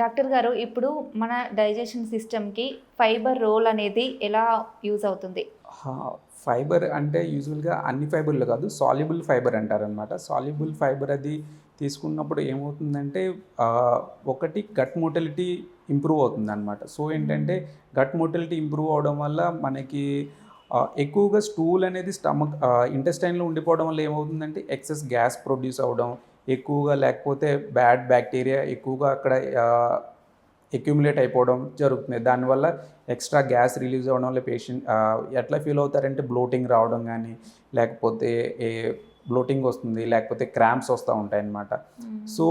Doctor గారు ఇప్పుడు మన డైజెషన్ సిస్టమ్కి ఫైబర్ రోల్ అనేది ఎలా యూజ్ అవుతుంది? ఫైబర్ అంటే యూజువల్గా అన్ని ఫైబర్లు కాదు సాల్యుబుల్ ఫైబర్ అంటారనమాట. సాల్యుబుల్ ఫైబర్ అది తీసుకున్నప్పుడు ఏమవుతుందంటే ఒకటి గట్ మోటిలిటీ ఇంప్రూవ్ అవుతుంది అనమాట సో ఏంటంటే గట్ మోటిలిటీ ఇంప్రూవ్ అవడం వల్ల మనకి ఎక్కువగా స్టూల్ అనేది స్టమక్ ఇంటెస్టైన్లో ఉండిపోవడం వల్ల ఏమవుతుందంటే ఎక్సెస్ గ్యాస్ ప్రొడ్యూస్ అవ్వడం ఎక్కువగా లేకపోతే బ్యాడ్ బ్యాక్టీరియా ఎక్కువగా అక్కడ అక్యుములేట్ అయిపోవడం జరుగుతుంది. దానివల్ల ఎక్స్ట్రా గ్యాస్ రిలీజ్ అవ్వడం వల్ల పేషెంట్ ఎట్లా ఫీల్ అవుతారంటే బ్లోటింగ్ రావడం కానీ లేకపోతే ఏ బ్లోటింగ్ వస్తుంది లేకపోతే క్రాంప్స్ వస్తూ ఉంటాయి అన్నమాట సో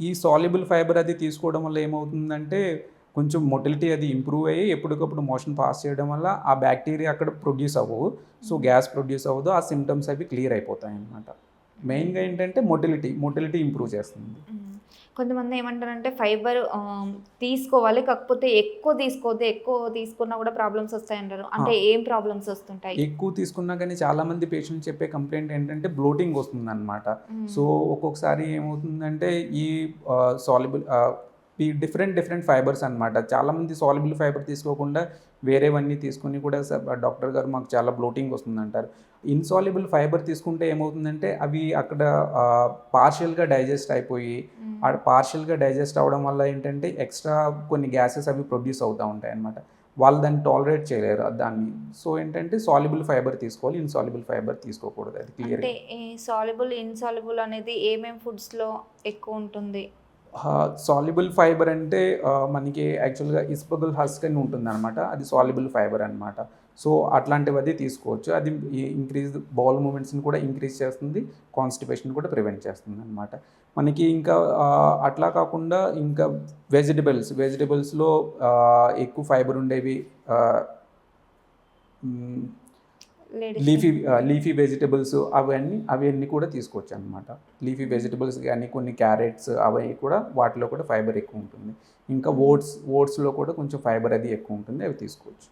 ఈ సాల్యుబుల్ ఫైబర్ అది తీసుకోవడం వల్ల ఏమవుతుందంటే కొంచెం మొటిలిటీ అది ఇంప్రూవ్ అయ్యి ఎప్పటికప్పుడు మోషన్ పాస్ చేయడం వల్ల ఆ బ్యాక్టీరియా అక్కడ ప్రొడ్యూస్ అవ్వవు. సో గ్యాస్ ప్రొడ్యూస్ అవ్వదు. ఆ సిమ్టమ్స్ అవి క్లియర్ అయిపోతాయి అన్నమాట మెయిన్గా ఏంటంటే మొటిలిటీ మొటిలిటీ ఇంప్రూవ్ చేస్తుంది. కొంతమంది ఏమంటారంటే ఫైబర్ తీసుకోవాలి కాకపోతే ఎక్కువ తీసుకోవద్దు ఎక్కువ తీసుకున్నా కూడా ప్రాబ్లమ్స్ వస్తాయంటారు. అంటే ఏం ప్రాబ్లమ్స్ వస్తుంటాయి? ఎక్కువ తీసుకున్నా కానీ చాలా మంది పేషెంట్ చెప్పే కంప్లైంట్ ఏంటంటే బ్లోటింగ్ వస్తుంది అనమాట. సో ఒక్కొక్కసారి ఏమవుతుందంటే ఈ సాల్యుబుల్ ఈ డిఫరెంట్ డిఫరెంట్ ఫైబర్స్ అనమాట చాలామంది సాల్యుబుల్ ఫైబర్ తీసుకోకుండా వేరేవన్నీ తీసుకుని కూడా డాక్టర్ గారు మాకు చాలా బ్లోటింగ్ వస్తుందంటారు. ఇన్సాల్యుబుల్ ఫైబర్ తీసుకుంటే ఏమవుతుందంటే అవి అక్కడ పార్షియల్గా డైజెస్ట్ అయిపోయి పార్షియల్గా డైజెస్ట్ అవ్వడం వల్ల ఏంటంటే ఎక్స్ట్రా కొన్ని గ్యాసెస్ అవి ప్రొడ్యూస్ అవుతూ ఉంటాయి అనమాట వాళ్ళు దాన్ని టాలరేట్ చేయలేరు దాన్ని. సో ఏంటంటే సాల్యుబుల్ ఫైబర్ తీసుకోవాలి ఇన్సాల్యుబుల్ ఫైబర్ తీసుకోకూడదు. అది క్లియర్ అంటే సాల్యుబుల్ ఇన్సాల్యుబుల్ అనేది ఏమేం ఫుడ్స్లో ఎక్కువ ఉంటుంది? సాల్యుబుల్ ఫైబర్ అంటే మనకి యాక్చువల్గా ఇస్పగుల్ హస్క్ అని ఉంటుంది అనమాట అది సాల్యుబుల్ ఫైబర్ అనమాట సో అట్లాంటివి అది తీసుకోవచ్చు అది ఇంక్రీజ్ బౌల్ మూమెంట్స్ని కూడా ఇంక్రీజ్ చేస్తుంది. కాన్స్టిపేషన్ కూడా ప్రివెంట్ చేస్తుంది అనమాట మనకి ఇంకా అట్లా కాకుండా ఇంకా వెజిటబుల్స్ వెజిటబుల్స్లో ఎక్కువ ఫైబర్ ఉండేవి లీఫీ లీఫీ వెజిటబుల్స్ అవన్నీ అవన్నీ కూడా తీసుకోవచ్చు అనమాట లీఫీ వెజిటబుల్స్ కానీ కొన్ని క్యారెట్స్ అవి కూడా వాటిలో కూడా ఫైబర్ ఎక్కువ ఉంటుంది. ఇంకా ఓట్స్ ఓట్స్లో కూడా కొంచెం ఫైబర్ అది ఎక్కువ ఉంటుంది అవి తీసుకోవచ్చు.